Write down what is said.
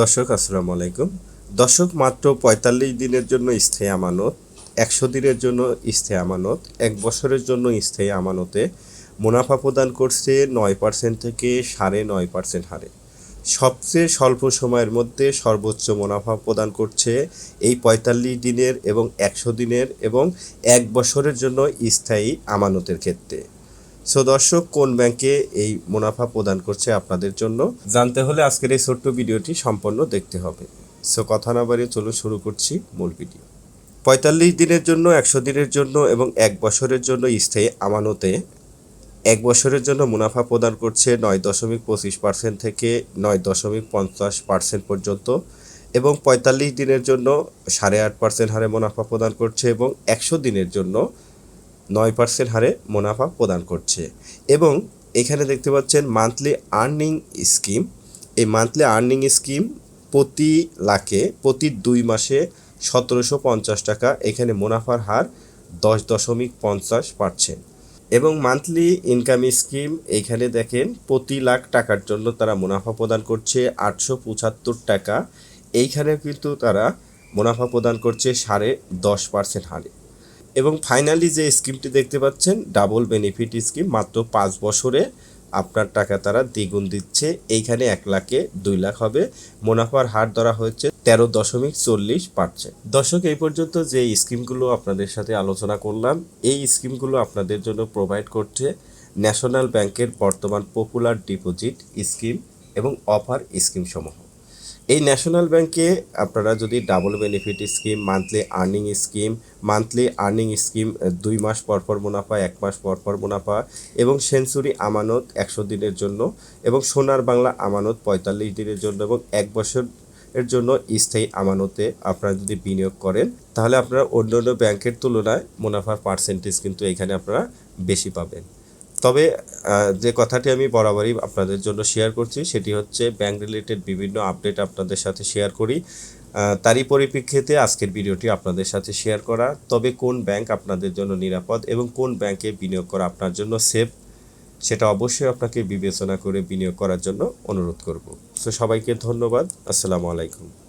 দর্শক, আসসালামু আলাইকুম। দর্শক, মাত্র পঁয়তাল্লিশ দিনের জন্য স্থায়ী আমানত, একশো দিনের জন্য স্থায়ী আমানত, এক বছরের জন্য স্থায়ী আমানতে মুনাফা প্রদান করছে নয় পার্সেন্ট থেকে সাড়ে নয় পার্সেন্ট হারে। সবচেয়ে স্বল্প সময়ের মধ্যে সর্বোচ্চ মুনাফা প্রদান করছে এই পঁয়তাল্লিশ দিনের এবং একশো দিনের এবং এক বছরের জন্য স্থায়ী আমানতের ক্ষেত্রে। সো দর্শক, কোন ব্যাংকে এই মুনাফা প্রদান করছে আপনাদের জন্য? জানতে হলে আজকের এই ছোট্ট ভিডিওটি সম্পূর্ণ দেখতে হবে। সো কথা না বাড়িয়ে চলুন শুরু করছি মূল ভিডিও। পঁয়তাল্লিশ দিনের জন্য, একশো দিনের জন্য এবং এক বছরের জন্য স্থায়ী আমানতে এক বছরের জন্য মুনাফা প্রদান করছে নয় দশমিক পঁচিশ পার্সেন্ট থেকে নয় দশমিক পঞ্চাশ পার্সেন্ট পর্যন্ত এবং পঁয়তাল্লিশ দিনের জন্য সাড়ে আট পার্সেন্ট হারে মুনাফা প্রদান করছে এবং একশো দিনের জন্য নয় পার্সেন্ট হারে মুনাফা প্রদান করছে। এবং এখানে দেখতে পাচ্ছেন মান্থলি আর্নিং স্কিম এই মান্থলি আর্নিং স্কিম প্রতি লাখে, প্রতি দুই মাসে সতেরোশো পঞ্চাশ টাকা এখানে মুনাফার হার দশ দশমিক পঞ্চাশ পার্সেন্ট এবং মান্থলি ইনকাম স্কিম এইখানে দেখেন প্রতি লাখ টাকার জন্য তারা মুনাফা প্রদান করছে আটশো পঁচাত্তর টাকা। এইখানে কিন্তু তারা মুনাফা প্রদান করছে সাড়ে দশ পার্সেন্ট হারে। এবং ফাইনালি যে স্কিমটি দেখতে পাচ্ছেন ডাবল বেনিফিট স্কিম মাত্র পাঁচ বছরে আপনার টাকা তারা দ্বিগুণ দিচ্ছে। এইখানে এক লাখে দুই লাখ হবে। মুনাফার হার ধরা হয়েছে তেরো দশমিক চল্লিশ পার্সেন্ট দর্শক, এই পর্যন্ত যে স্কিমগুলো আপনাদের সাথে আলোচনা করলাম, এই স্কিমগুলো আপনাদের জন্য প্রোভাইড করছে ন্যাশনাল ব্যাংকের বর্তমান পপুলার ডিপোজিট স্কিম এবং অফার স্কিম সমূহ। এই ন্যাশনাল ব্যাংকে আপনারা যদি double benefit scheme monthly earning scheme monthly earning scheme দুই মাস পর পর মুনাফা, এক মাস পর পর মুনাফা এবং সেঞ্চুরি আমানত একশো দিনের জন্য এবং সোনার বাংলা আমানত পঁয়তাল্লিশ দিনের জন্য এবং এক বছর এর জন্য স্থায়ী আমানতে আপনারা যদি বিনিয়োগ করেন, তাহলে আপনারা অন্য অন্য ব্যাংকের তুলনায় মুনাফার পার্সেন্টেজ কিন্তু এখানে আপনারা বেশি পাবেন। তবে যে কথাটি আমি বরাবরই আপনাদের জন্য শেয়ার করছি, সেটি হচ্ছে ব্যাংক রিলেটেড বিভিন্ন আপডেট আপনাদের সাথে শেয়ার করি। তারই পরিপ্রেক্ষিতে আজকের ভিডিওটি আপনাদের সাথে শেয়ার করা। তবে কোন ব্যাংক আপনাদের জন্য নিরাপদ এবং কোন ব্যাংকে বিনিয়োগ করা আপনার জন্য সেফ সেটা অবশ্যই আপনাকে বিবেচনা করে বিনিয়োগ করার জন্য অনুরোধ করব। সো সবাইকে ধন্যবাদ। আসসালামু আলাইকুম।